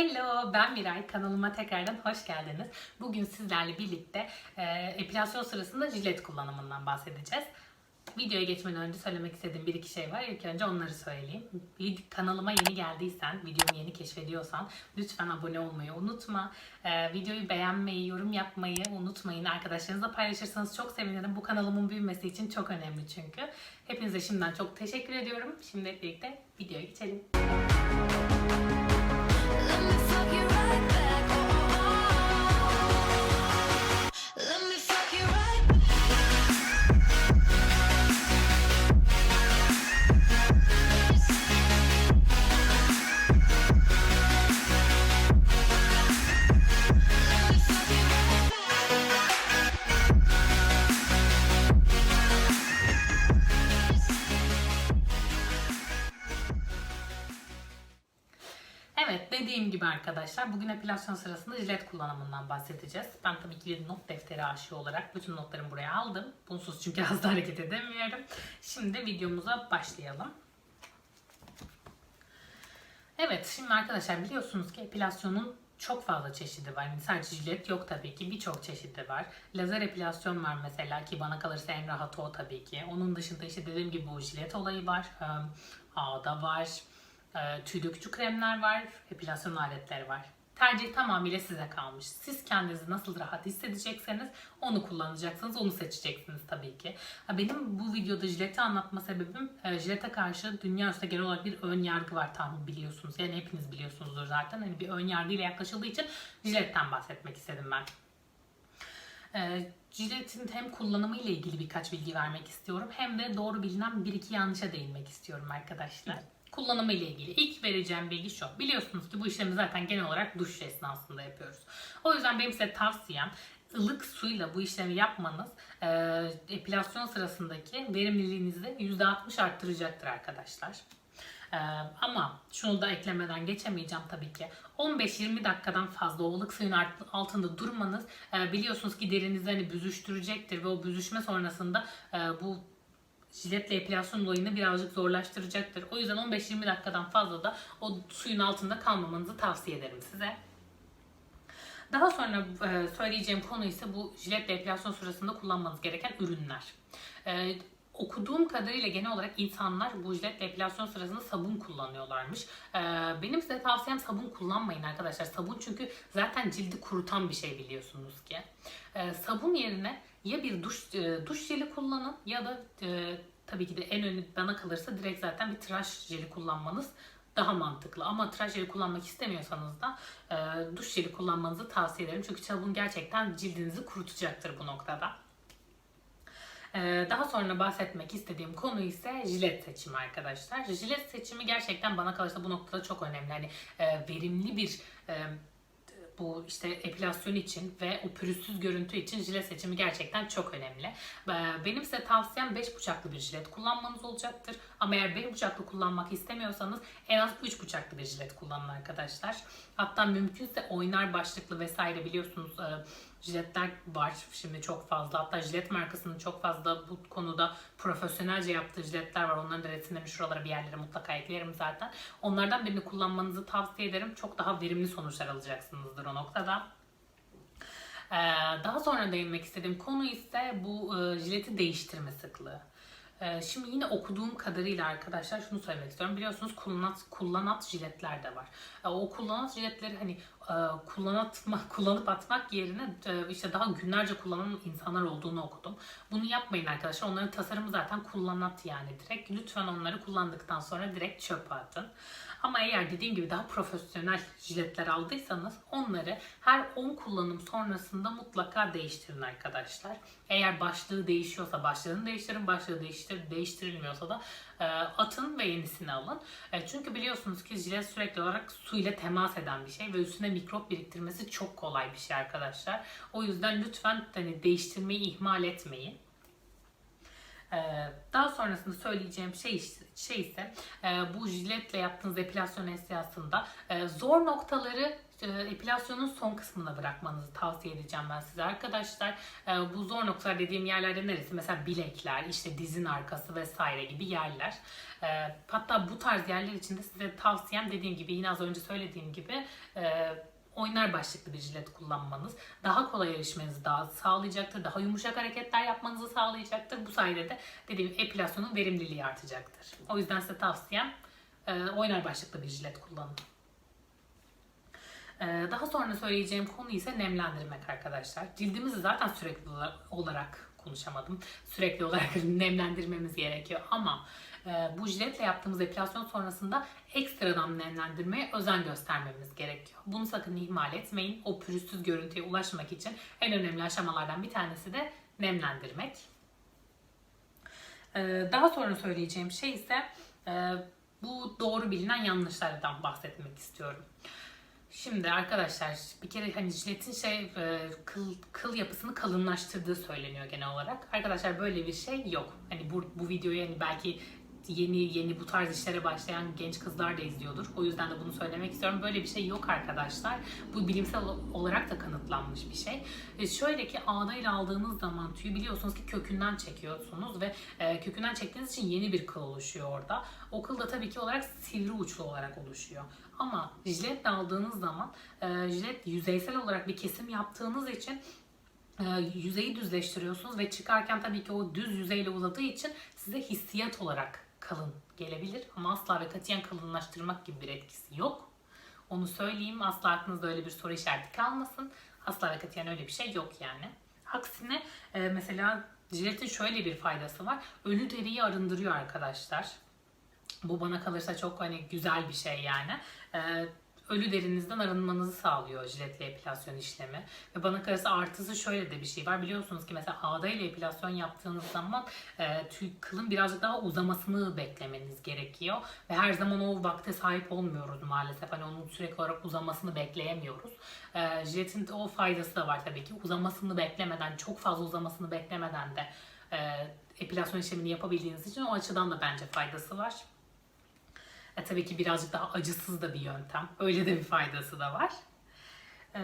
Hello, ben Miray. Kanalıma tekrardan hoş geldiniz. Bugün sizlerle birlikte e, epilasyon sırasında jilet kullanımından bahsedeceğiz. Videoya geçmeden önce söylemek istediğim bir iki şey var. İlk önce onları söyleyeyim. Kanalıma yeni geldiysen, videomu yeni keşfediyorsan lütfen abone olmayı unutma. E, videoyu beğenmeyi, yorum yapmayı unutmayın. Arkadaşlarınızla paylaşırsanız çok sevinirim. Bu kanalımın büyümesi için çok önemli çünkü. Hepinize şimdiden çok teşekkür ediyorum. Şimdi birlikte videoya geçelim. Let Evet dediğim gibi arkadaşlar bugün epilasyon sırasında jilet kullanımından bahsedeceğiz. Ben tabii ki not defteri aşığı olarak bütün notlarımı buraya aldım. Bunsuz çünkü hızlı hareket edemiyorum. Şimdi videomuza başlayalım. Evet şimdi arkadaşlar biliyorsunuz ki epilasyonun çok fazla çeşidi var. Yani sadece jilet yok tabii ki birçok çeşidi var. Lazer epilasyon var mesela ki bana kalırsa en rahatı o tabii ki. Onun dışında işte dediğim gibi bu jilet olayı var. Ağda var. E, tüy dökücü kremler var. Epilasyon aletleri var. Tercih tamamıyla size kalmış. Siz kendinizi nasıl rahat hissedecekseniz onu kullanacaksınız, onu seçeceksiniz tabii ki. Benim bu videoda jileti anlatma sebebim e, jilete karşı dünya üstünde genel olarak bir ön yargı var tahmin biliyorsunuz. Yani hepiniz biliyorsunuzdur zaten. Hani bir ön yargıyla yaklaşıldığı için jiletten bahsetmek istedim ben. E, Jilet'in hem kullanımı ile ilgili birkaç bilgi vermek istiyorum hem de doğru bilinen bir iki yanlışa değinmek istiyorum arkadaşlar. Kullanımı ile ilgili ilk vereceğim bilgi şu. Biliyorsunuz ki bu işlemi zaten genel olarak duş esnasında yapıyoruz. O yüzden benim size tavsiyem ılık suyla bu işlemi yapmanız e, epilasyon sırasındaki verimliliğinizi %60 arttıracaktır arkadaşlar. Ee, ama şunu da eklemeden geçemeyeceğim tabii ki. 15-20 dakikadan fazla o ılık suyun altında durmanız e, biliyorsunuz ki derinizi hani büzüştürecektir ve o büzüşme sonrasında e, bu jiletle epilasyon olayını birazcık zorlaştıracaktır. O yüzden 15-20 dakikadan fazla da o suyun altında kalmamanızı tavsiye ederim size. Daha sonra e, söyleyeceğim konu ise bu jiletle epilasyon sırasında kullanmanız gereken ürünler. E, okuduğum kadarıyla genel olarak insanlar bu jiletle epilasyon sırasında sabun kullanıyorlarmış. E, benim size tavsiyem sabun kullanmayın arkadaşlar. Sabun çünkü zaten cildi kurutan bir şey biliyorsunuz ki. Sabun yerine ya bir duş e, duş jeli kullanın ya da e, tabii ki de en önü bana kalırsa direkt zaten bir tıraş jeli kullanmanız daha mantıklı. Ama tıraş jeli kullanmak istemiyorsanız da e, duş jeli kullanmanızı tavsiye ederim. Çünkü sabun gerçekten cildinizi kurutacaktır bu noktada. E, daha sonra bahsetmek istediğim konu ise jilet seçimi arkadaşlar. Jilet seçimi gerçekten bana kalırsa bu noktada çok önemli. Hani e, verimli bir e, bu işte epilasyon için ve o pürüzsüz görüntü için jilet seçimi gerçekten çok önemli. Ee, Benim size tavsiyem 5 bıçaklı bir jilet kullanmanız olacaktır. Ama eğer 5 bıçaklı kullanmak istemiyorsanız en az 3 bıçaklı bir jilet kullanın arkadaşlar. Hatta mümkünse oynar başlıklı vesaire biliyorsunuz e, jiletler var şimdi çok fazla. Hatta jilet markasının çok fazla bu konuda profesyonelce yaptığı jiletler var. Onların da resimlerini şuralara bir yerlere mutlaka eklerim zaten. Onlardan birini kullanmanızı tavsiye ederim. Çok daha verimli sonuçlar alacaksınızdır o noktada. Ee, daha sonra değinmek istediğim konu ise bu e, jileti değiştirme sıklığı. Ee, Şimdi yine okuduğum kadarıyla arkadaşlar şunu söylemek istiyorum. Biliyorsunuz kullanat, kullanat jiletler de var. Ee, O kullanat jiletleri hani e, kullanatma, kullanıp atmak yerine e, işte daha günlerce kullanan insanlar olduğunu okudum. Bunu yapmayın arkadaşlar. Onların tasarımı zaten kullanat yani direkt. Lütfen onları kullandıktan sonra direkt çöpe atın. Ama eğer dediğim gibi daha profesyonel jiletler aldıysanız onları her 10 kullanım sonrasında mutlaka değiştirin arkadaşlar. Eğer başlığı değişiyorsa başlığını değiştirin, başlığı değiştir, değiştirilmiyorsa da e, atın ve yenisini alın. E, çünkü biliyorsunuz ki jilet sürekli olarak su ile temas eden bir şey ve üstüne mikrop biriktirmesi çok kolay bir şey arkadaşlar. O yüzden lütfen hani değiştirmeyi ihmal etmeyin. Ee, daha sonrasında söyleyeceğim şey, şey ise e, bu jiletle yaptığınız epilasyon esnasında e, zor noktaları e, epilasyonun son kısmına bırakmanızı tavsiye edeceğim ben size arkadaşlar. Bu zor noktalar dediğim yerlerde neresi? Mesela bilekler, işte dizin arkası vesaire gibi yerler. Hatta bu tarz yerler için de size tavsiyem dediğim gibi yine az önce söylediğim gibi oynar başlıklı bir jilet kullanmanız daha kolay erişmenizi daha sağlayacaktır. Daha yumuşak hareketler yapmanızı sağlayacaktır. Bu sayede de dediğim epilasyonun verimliliği artacaktır. O yüzden size tavsiyem e, oynar başlıklı bir jilet kullanın. E, daha sonra söyleyeceğim konu ise nemlendirmek arkadaşlar. Cildimizi zaten sürekli olarak konuşamadım. Sürekli olarak nemlendirmemiz gerekiyor ama bu jiletle yaptığımız epilasyon sonrasında ekstradan nemlendirmeye özen göstermemiz gerekiyor. Bunu sakın ihmal etmeyin. O pürüzsüz görüntüye ulaşmak için en önemli aşamalardan bir tanesi de nemlendirmek. E, daha sonra söyleyeceğim şey ise e, bu doğru bilinen yanlışlardan bahsetmek istiyorum. Şimdi arkadaşlar bir kere hani jiletin şey e, kıl, kıl yapısını kalınlaştırdığı söyleniyor genel olarak. Arkadaşlar böyle bir şey yok. Hani bu, bu videoyu hani belki yeni yeni bu tarz işlere başlayan genç kızlar da izliyordur. O yüzden de bunu söylemek istiyorum. Böyle bir şey yok arkadaşlar. Bu bilimsel olarak da kanıtlanmış bir şey. E şöyle ki ağdayla aldığınız zaman tüyü biliyorsunuz ki kökünden çekiyorsunuz ve e, kökünden çektiğiniz için yeni bir kıl oluşuyor orada. O kıl da tabii ki olarak sivri uçlu olarak oluşuyor. Ama jiletle aldığınız zaman e, jilet yüzeysel olarak bir kesim yaptığınız için e, yüzeyi düzleştiriyorsunuz ve çıkarken tabii ki o düz yüzeyle uzadığı için size hissiyat olarak kalın gelebilir ama asla ve katiyen kalınlaştırmak gibi bir etkisi yok. Onu söyleyeyim asla aklınızda öyle bir soru işareti kalmasın. Asla ve katiyen öyle bir şey yok yani. Aksine e, mesela jiletin şöyle bir faydası var. Ölü deriyi arındırıyor arkadaşlar. Bu bana kalırsa çok hani güzel bir şey yani. Ee, ölü derinizden arınmanızı sağlıyor jiletle epilasyon işlemi. Ve bana kalırsa artısı şöyle de bir şey var. Biliyorsunuz ki mesela ağda ile epilasyon yaptığınız zaman e, tüy kılın birazcık daha uzamasını beklemeniz gerekiyor. Ve her zaman o vakte sahip olmuyoruz maalesef. Hani onun sürekli olarak uzamasını bekleyemiyoruz. E, jiletin o faydası da var tabii ki. Uzamasını beklemeden, çok fazla uzamasını beklemeden de e, epilasyon işlemini yapabildiğiniz için o açıdan da bence faydası var. E, tabii ki birazcık daha acısız da bir yöntem. Öyle de bir faydası da var. E,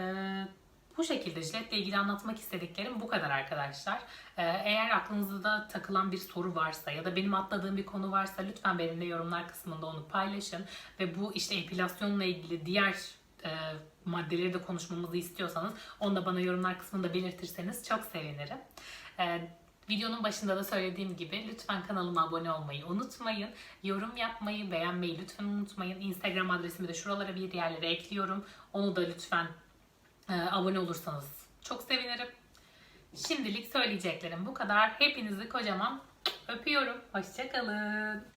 bu şekilde jiletle ilgili anlatmak istediklerim bu kadar arkadaşlar. E, eğer aklınızda takılan bir soru varsa ya da benim atladığım bir konu varsa lütfen benimle yorumlar kısmında onu paylaşın. Ve bu işte epilasyonla ilgili diğer e, maddeleri de konuşmamızı istiyorsanız onu da bana yorumlar kısmında belirtirseniz çok sevinirim. E, Videonun başında da söylediğim gibi lütfen kanalıma abone olmayı unutmayın. Yorum yapmayı, beğenmeyi lütfen unutmayın. Instagram adresimi de şuralara bir yerlere ekliyorum. Onu da lütfen e, abone olursanız çok sevinirim. Şimdilik söyleyeceklerim bu kadar. Hepinizi kocaman öpüyorum. Hoşçakalın.